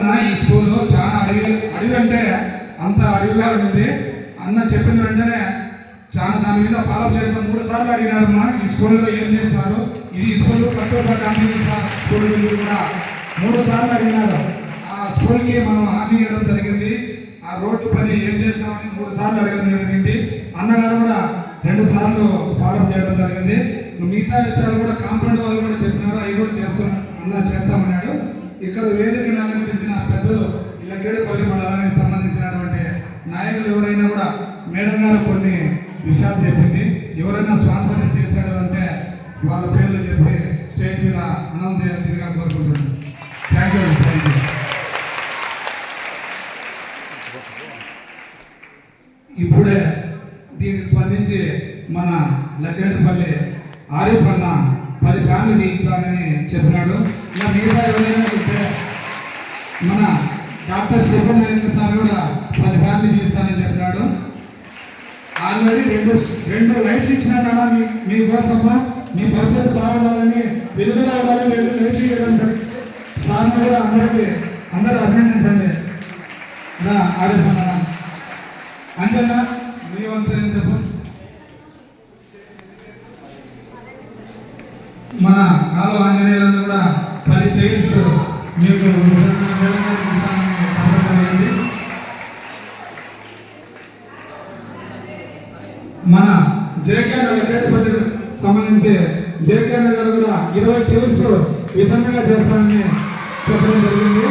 ఈ స్కూల్ చాలా అడవి అడవి అంటే అంత అడవిగా ఉంది అన్న చెప్పిన వెంటనే చాలా దాని మీద ఫాలో చేస్తాం. మూడు సార్లు అడిగినారు మా ఈ స్కూల్లో ఏం చేస్తారు? ఇది ఈ స్కూల్ కట్టుబడి స్కూల్ కూడా మూడు సార్లు అడిగినారు. ఆ స్కూల్కి మనం హామీ ఇవ్వడం జరిగింది. ఆ రోడ్డు పని ఏం చేస్తామని మూడు సార్లు అడగడం జరిగింది. అన్నగారు కూడా రెండు సార్లు ఫాలో చేయడం జరిగింది. మిగతా విషయాలు కూడా కాంపౌండ్ వాళ్ళు కూడా చెప్పినారు. అవి కూడా చేస్తాం అన్న చేస్తామన్నాడు. ఇక్కడ వేదిక అలంకరించిన పెద్దలు ఇళ్ళకేడుపల్లి మండలానికి సంబంధించినటువంటి నాయకులు ఎవరైనా కూడా మేడం గారు కొన్ని విషయాలు చెప్పింది. ఎవరైనా స్పాన్సర్ చేశాడు అంటే వాళ్ళ పేర్లు చెప్పి స్టేజ్ మీద అనౌన్స్ చేయాల్సిందిగా కోరుకుంటున్నాను. థ్యాంక్ యూ థ్యాంక్ యూ ఇప్పుడే దీనికి స్పందించి మన లగ్గేటిపల్లి ఆరిఫ్ అన్న పది ఫ్యామిలీ తీయించాలని చెప్పినాడు. ఇలా మిగతా ఎవరైనా చెప్తే మన డాక్టర్ సుబ్రహ్మణ్య సార్ కూడా పది ఫ్యామిలీ చేస్తానని చెప్పినాడు. ఆల్రెడీ రెండు రెండు లైట్లు ఇచ్చినాడన్నా మీ మీకోసము మీ పరిస్థితి బాగుండాలని వెలుగులో అవ్వాలని రెండు లైట్లు ఇవ్వడం జరిగింది సార్ కూడా అందరికీ అందరూ అభినందించండి. రా ఆరిఫ్ అన్న. అంతేనా మీ వంతు ఏం చెప్పు? మన కాలు ఆంజనేయులను కూడా పది చైల్స్ మీకు మన జేకే నగర్ సంబంధించి జేకే నగర్ కూడా ఇరవై చివర్స్ విధంగా చేస్తానని చెప్పడం జరిగింది.